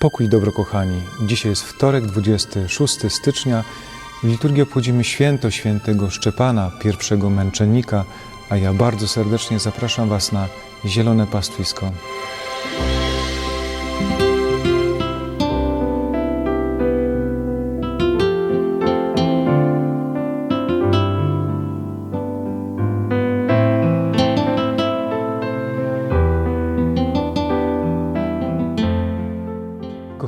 Pokój dobro kochani. Dzisiaj jest wtorek, 26 stycznia. W liturgii obchodzimy święto świętego Szczepana, pierwszego męczennika, a ja bardzo serdecznie zapraszam Was na zielone pastwisko.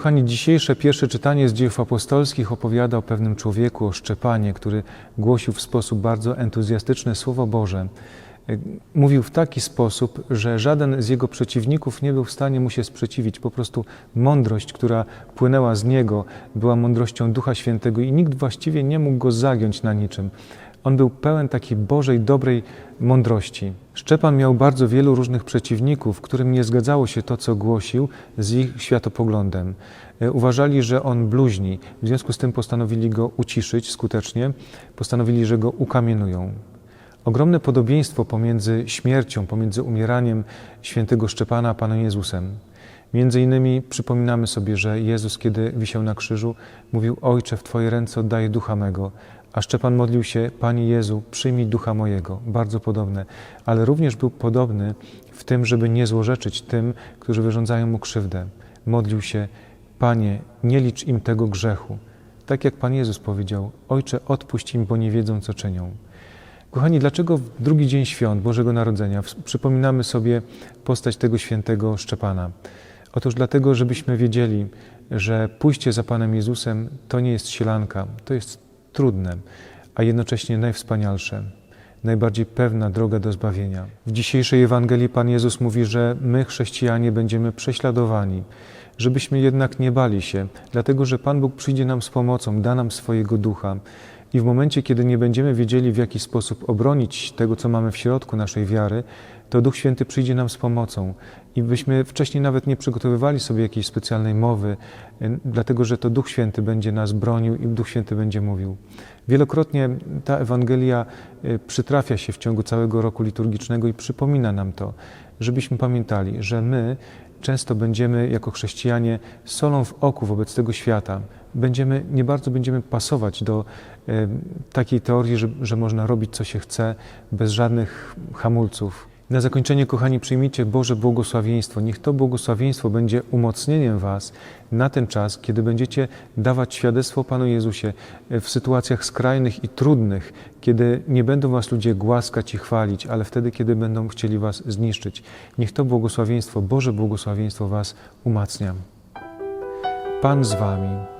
Kochani, dzisiejsze pierwsze czytanie z dziejów apostolskich opowiada o pewnym człowieku, o Szczepanie, który głosił w sposób bardzo entuzjastyczny Słowo Boże. E, Mówił w taki sposób, że żaden z jego przeciwników nie był w stanie mu się sprzeciwić. Po prostu mądrość, która płynęła z niego, była mądrością Ducha Świętego i nikt właściwie nie mógł go zagiąć na niczym. On był pełen takiej Bożej, dobrej mądrości. Szczepan miał bardzo wielu różnych przeciwników, którym nie zgadzało się to, co głosił z ich światopoglądem. E, Uważali, że on bluźni, w związku z tym postanowili go uciszyć skutecznie, postanowili, że go ukamienują. Ogromne podobieństwo pomiędzy śmiercią, pomiędzy umieraniem świętego Szczepana a Panem Jezusem. Między innymi przypominamy sobie, że Jezus, kiedy wisiał na krzyżu, mówił: Ojcze, w Twoje ręce oddaję ducha mego. A Szczepan modlił się: Panie Jezu, przyjmij ducha mojego. Bardzo podobne, ale również był podobny w tym, żeby nie złorzeczyć tym, którzy wyrządzają mu krzywdę. Modlił się: Panie, nie licz im tego grzechu. Tak jak Pan Jezus powiedział: Ojcze, odpuść im, bo nie wiedzą, co czynią. Kochani, dlaczego w drugi dzień świąt Bożego Narodzenia przypominamy sobie postać tego świętego Szczepana? Otóż dlatego, żebyśmy wiedzieli, że pójście za Panem Jezusem to nie jest sielanka, to jest trudne, a jednocześnie najwspanialsze, najbardziej pewna droga do zbawienia. W dzisiejszej Ewangelii Pan Jezus mówi, że my, chrześcijanie, będziemy prześladowani, żebyśmy jednak nie bali się, dlatego że Pan Bóg przyjdzie nam z pomocą, da nam swojego ducha. I w momencie, kiedy nie będziemy wiedzieli, w jaki sposób obronić tego, co mamy w środku naszej wiary, to Duch Święty przyjdzie nam z pomocą. I byśmy wcześniej nawet nie przygotowywali sobie jakiejś specjalnej mowy, dlatego że to Duch Święty będzie nas bronił i Duch Święty będzie mówił. Wielokrotnie ta Ewangelia y, przytrafia się w ciągu całego roku liturgicznego i przypomina nam to, żebyśmy pamiętali, że my często będziemy jako chrześcijanie solą w oku wobec tego świata. Będziemy, nie bardzo będziemy pasować do e, takiej teorii, że, że można robić co się chce bez żadnych hamulców. Na zakończenie, kochani, przyjmijcie Boże błogosławieństwo. Niech to błogosławieństwo będzie umocnieniem Was na ten czas, kiedy będziecie dawać świadectwo Panu Jezusie w sytuacjach skrajnych i trudnych, kiedy nie będą Was ludzie głaskać i chwalić, ale wtedy, kiedy będą chcieli Was zniszczyć. Niech to błogosławieństwo, Boże błogosławieństwo Was umacnia. Pan z Wami.